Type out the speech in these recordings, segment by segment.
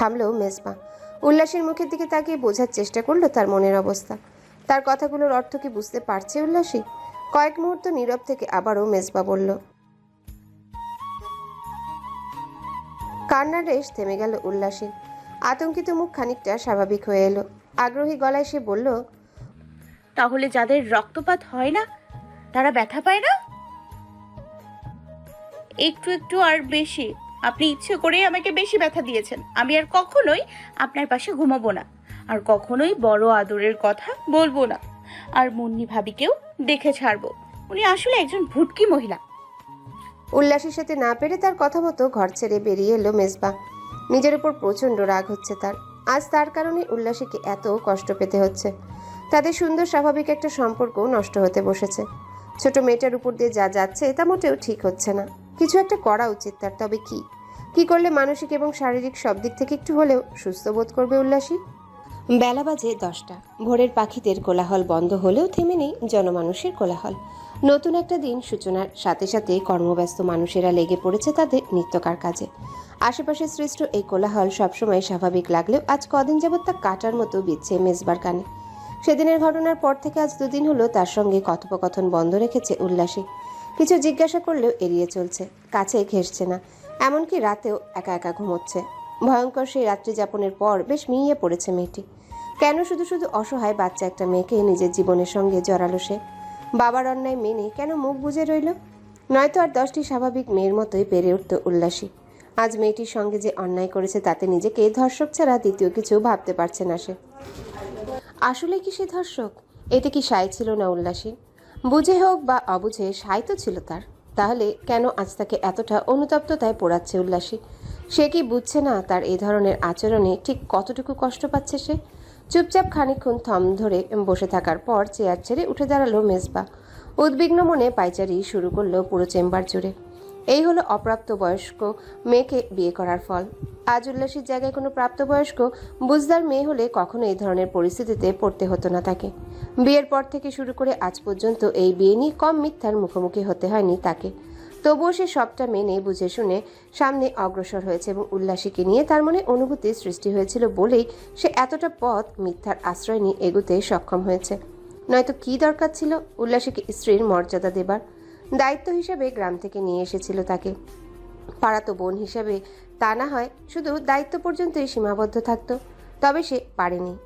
থামলো মেজবা উল্লাসের মুখের দিকে তাকিয়ে বোঝার চেষ্টা করল তার মনের অবস্থা। তার কথাগুলোর অর্থ কি বুঝতে পারছে উল্লাসী? কয়েক মুহূর্ত নীরব থেকে আবারও মেজবা বলল, কান্নার রেশ থেমে গেল উল্লাসীর আতঙ্কিত মুখ খানিকটা স্বাভাবিক হয়ে এলো। আগ্রহী গলায় সে বলল, তাহলে যাদের রক্তপাত হয় না, তারা ব্যথা পায় না? একটু একটু আর বেশি। আপনি ইচ্ছে করে আমাকে বেশি ব্যথা দিয়েছেন। আমি আর কখনোই আপনার পাশে ঘুমাবো না। আর কখনোই বড় আদরের কথা বলব না। আর মুন্নি ভাবিকেও দেখে ছাড়বো। উনি আসলে একজন ভুটকি মহিলা। উল্লাসের সাথে না পেরে তার কথা মতো ঘর ছেড়ে বেরিয়ে এলো মেজবা। নিজের উপর প্রচণ্ড রাগ হচ্ছে তার। আজ তার কারণে উল্লাসীকে এত কষ্ট পেতে হচ্ছে। তাদের সুন্দর স্বাভাবিক একটা সম্পর্ক নষ্ট হতে বসেছে। ছোট মেয়েটার উপর দিয়ে যা যাচ্ছে তা মোটেও ঠিক হচ্ছে না। কিছু একটা করা উচিত তার, তবে কি? কি করলে মানসিক এবং শারীরিক সব দিক থেকে একটু হলেও সুস্থ বোধ করবে উল্লাসী? বেলা বাজে দশটা। ভোরের পাখিদের কোলাহল বন্ধ হলেও থেমে নেই জনমানুষের কোলাহল। নতুন একটা দিন সূচনার সাথে সাথে কর্মব্যস্ত মানুষেরা লেগে পড়েছে তাদের নিত্যকার কাজে। আশেপাশে সৃষ্ট এই কোলাহল সবসময় স্বাভাবিক লাগলেও আজ কদিন যাবৎ তা কাটার মতো বিচ্ছে মেজবার কানে। সেদিনের ঘটনার পর থেকে আজ দুদিন হলো তার সঙ্গে কথোপকথন বন্ধ রেখেছে উল্লাসী। কিছু জিজ্ঞাসা করলেও এড়িয়ে চলছে, কাছে ঘেসছে না। এমনকি রাতেও একা একা ঘুমোচ্ছে। ভয়ঙ্কর সেই রাত্রি যাপনের পর বেশ মিইয়ে পড়েছে মেয়েটি। কেন শুধু শুধু অসহায় বাচ্চা একটা মেয়েকে নিজের জীবনের সঙ্গে জড়ালো সে? বাবার অন্যায় মেনে কেন মুখ বুজে রইল? নয়তো আর দশটি স্বাভাবিক মেয়ের মতোই পেরে উঠত উল্লাসী। আজ মেয়েটির সঙ্গে যে অন্যায় করেছে তাতে নিজেকে ধর্ষক ছাড়া দ্বিতীয় কিছু ভাবতে পারছে না সে। আসলে কি সে ধর্ষক? এতে কি সাই ছিল না উল্লাসী? বুঝে হোক বা অবুঝে সাই তো ছিল তার, তাহলে কেন আজ তাকে এতটা অনুতপ্ততায় পোড়াচ্ছে উল্লাসী? সে কি বুঝছে না তার এই ধরনের আচরণে ঠিক কতটুকু কষ্ট পাচ্ছে সে? চুপচাপ খানিক্ষণ থম ধরে বসে থাকার পর চেয়ার ছেড়ে উঠে দাঁড়াল মেজবা। উদ্বিগ্ন মনে পাইচারি শুরু করল পুরো চেম্বার জুড়ে। এই হলো অপ্রাপ্ত বয়স্ক মেয়েকে বিয়ে করার ফল। আজ উল্লাসীর জায়গায় কোনো প্রাপ্তবয়স্ক বুঝদার মেয়ে হলে কখনো এই ধরনের পরিস্থিতিতে পড়তে হতো না তাকে। বিয়ের পর থেকে শুরু করে আজ পর্যন্ত এই বিয়ে নিয়ে কম মিথ্যার মুখোমুখি হতে হয়নি তাকে। তবুও সে সবটা মেনে, বুঝে শুনে সামনে অগ্রসর হয়েছে এবং উল্লাসীকে নিয়ে তার মনে অনুভূতি সৃষ্টি হয়েছিল বলেই সে এতটা পথ মিথ্যার আশ্রয় নিয়ে এগুতে সক্ষম হয়েছে। নয়তো কি দরকার ছিল উল্লাসীকে স্ত্রীর মর্যাদা দেবার? দায়িত্ব হিসাবে গ্রাম থেকে নিয়ে এসেছিল তাকে। পাড়াতো বোন হিসাবে তা না হয়, শুধু দায়িত্ব পর্যন্তই সীমাবদ্ধ থাকত, তবে সে পারেনি।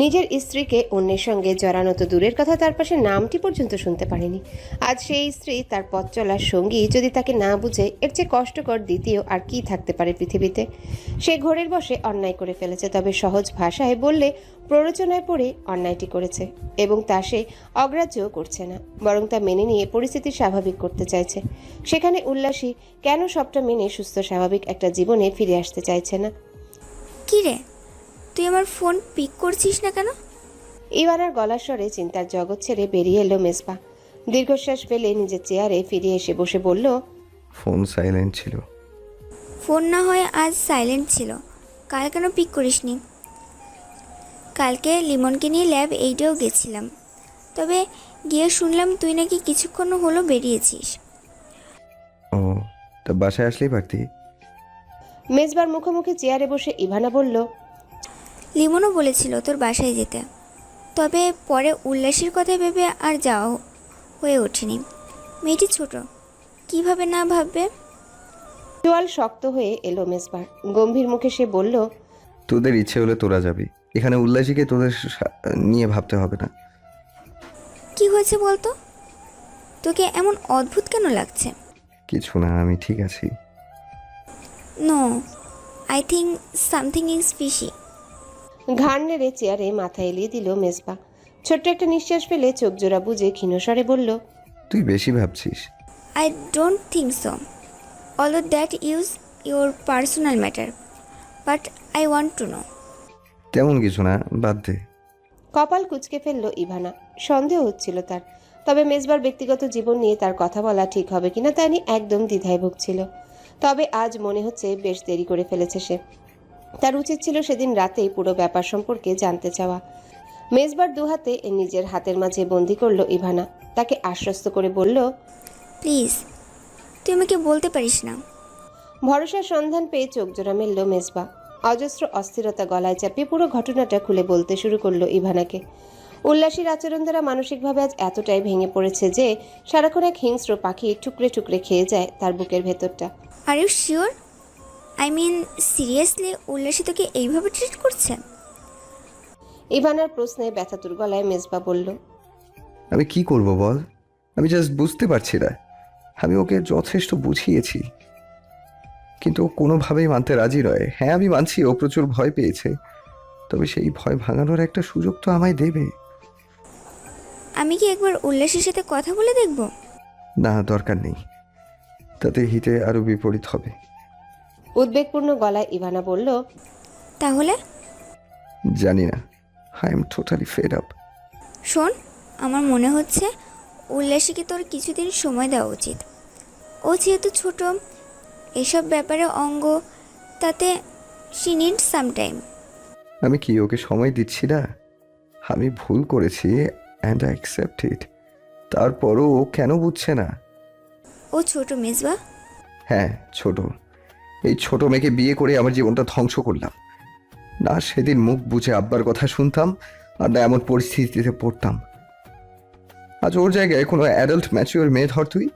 নিজের স্ত্রীকে অন্যের সঙ্গে জড়ানো তো দূরের কথা, তার পাশে নামটি পর্যন্ত শুনতে পারেনি। আজ সেই স্ত্রী তার পথ চলার সঙ্গী, যদি তাকে না বুঝে, এর চেয়ে কষ্টকর দ্বিতীয় আর কি থাকতে পারে পৃথিবীতে? সে ঘোরের বসে অন্যায় করে ফেলেছে, তবে সহজ ভাষায় বললে প্ররোচনায় পড়ে অন্যায়টি করেছে এবং তা সে অগ্রাহ্যও করছে না, বরং তা মেনে নিয়ে পরিস্থিতি স্বাভাবিক করতে চাইছে। সেখানে উল্লাসী, কেন সবটা মেনে সুস্থ স্বাভাবিক একটা জীবনে ফিরে আসতে চাইছে না? কি রে? তুই আমার ফোন পিক করছিস না কেন? ইভানার গলার স্বরে চিন্তার জগৎ ছেড়ে বেরিয়ে এলো মেজবা। দীর্ঘশ্বাস ফেলে নিজের চেয়ারে ফিরে এসে বসে বলল ফোন সাইলেন্ট ছিল। ফোন না হয় আজ সাইলেন্ট ছিল। কাল কেন পিক করিসনি? কালকে লিমনকে নিয়ে ল্যাব এইটাও গেছিলাম। তবে গিয়ে শুনলাম তুই নাকি কিছুক্ষণ হলো বেরিয়েছিস। ও তা বাসায় আসলেই পারতি? মেজবার মুখোমুখি চেয়ারে বসে ইভানা বলল লিমনও বলেছিল তোর বাসায় যেতে। তবে পরে উল্লাসের কথা ভেবে আর যাওয়া হয়ে ওঠেনি। মেয়েটি ছোট কীভাবে না ভাববে? চোয়াল শক্ত হয়ে এলো মেজবার। গম্ভীর মুখে সে বলল তোদের ইচ্ছে হলে তোরা যাবি। এখানে উল্লাসীকে তোদের সা- নিয়ে ভাবতে হবে না। কি হয়েছে বলতো? তোকে এমন অদ্ভুত কেন লাগছে? কিছু না আমি ঠিক আছি। No I think something is fishy ঘাড় নেড়ে চেয়ারে মাথা এলিয়ে দিল মেজবা। ছোট্ট একটা নিঃশ্বাস ফেলে চোখ জোড়া বুঝে ক্ষীণস্বরে বলল তুই বেশি ভাবছিস? I don't think so. Although that use your personal matter but I want to know. তেমন কিছু না বাদ দে। কপাল কুচকে ফেলল ইভানা। সন্দেহ হচ্ছিল তার। তবে মেজবার ব্যক্তিগত জীবন নিয়ে তার কথা বলা ঠিক হবে কিনা তা নিয়ে একদম দ্বিধায় ভুগছিল। তবে আজ মনে হচ্ছে বেশ দেরি করে ফেলেছে সে। তার উচিত ছিল সেদিন রাতেই পুরো ব্যাপার সম্পর্কে জানতে চাওয়া। মেজবার দুহাতে নিজের হাতের মাঝে বন্দি করল ইভানা। তাকে আশ্বস্ত করে বলল প্লিজ তুই আমাকে বলতে পারিস না। ভরসার সন্ধান পেয়ে চোখ জোড়া মেলল মেজবা। অজস্র অস্থিরতা গলায় চাপিয়ে পুরো ঘটনাটা খুলে বলতে শুরু করল ইভানাকে। উল্লাসীর আচরণ দ্বারা মানসিকভাবে আজ এতটাই ভেঙে পড়েছে যে সারাক্ষণ এক হিংস্র পাখি টুকরে টুকরে খেয়ে যায় তার বুকের ভেতরটা। Are you sure I mean seriously Ullasi তোকে এইভাবে ট্রিট করছে? ইভানার প্রশ্নে ব্যথাতুর গলায় মেজবা বলল আমি কি করব বল? আমি জাস্ট বুঝতে পারছি না। আমি ওকে যথেষ্ট বুঝিয়েছি। কিন্তু ও কোনোভাবেই মানতে রাজি নয়। হ্যাঁ আমি মানছি ও প্রচুর ভয় পেয়েছে। তবে সেই ভয় ভাঙানোর একটা সুযোগ তো আমায় দেবে। আমি কি একবার উল্লাসীর সাথে কথা বলে দেখব? না দরকার নেই। তাতে হিতে আরও বিপরীত হবে। উদ্বেগপূর্ণ গলায় ইভানা বলল তাহলে? জানি না। I am totally fed up শোন আমার মনে হচ্ছে উল্লাসীকে তোর কিছুদিন সময় দেওয়া উচিত। ও যেহেতু ছোট এসব ব্যাপারে অঙ্গ তাতে শি নিড সাম টাইম আমি কি ওকে সময় দিচ্ছি না? আমি ভুল করেছি অ্যান্ড আই অ্যাকসেপ্ট ইট তারপরও ও কেন বুঝছে না? ও ছোট মেজবা। হ্যাঁ ছোট। এই ছোট মেয়েকে বিয়ে করে আমার জীবনটা ধ্বংস করলাম। না, সেদিন মুখ বুঝে আব্বার কথা শুনতাম আর না এমন পরিস্থিতিতে পড়তাম। আজ ওর জায়গায় কোনো অ্যাডাল্ট ম্যাচিওর মেয়ে ধর তুই।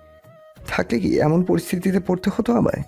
থাকলে কি এমন পরিস্থিতিতে পড়তে হতো আমায়?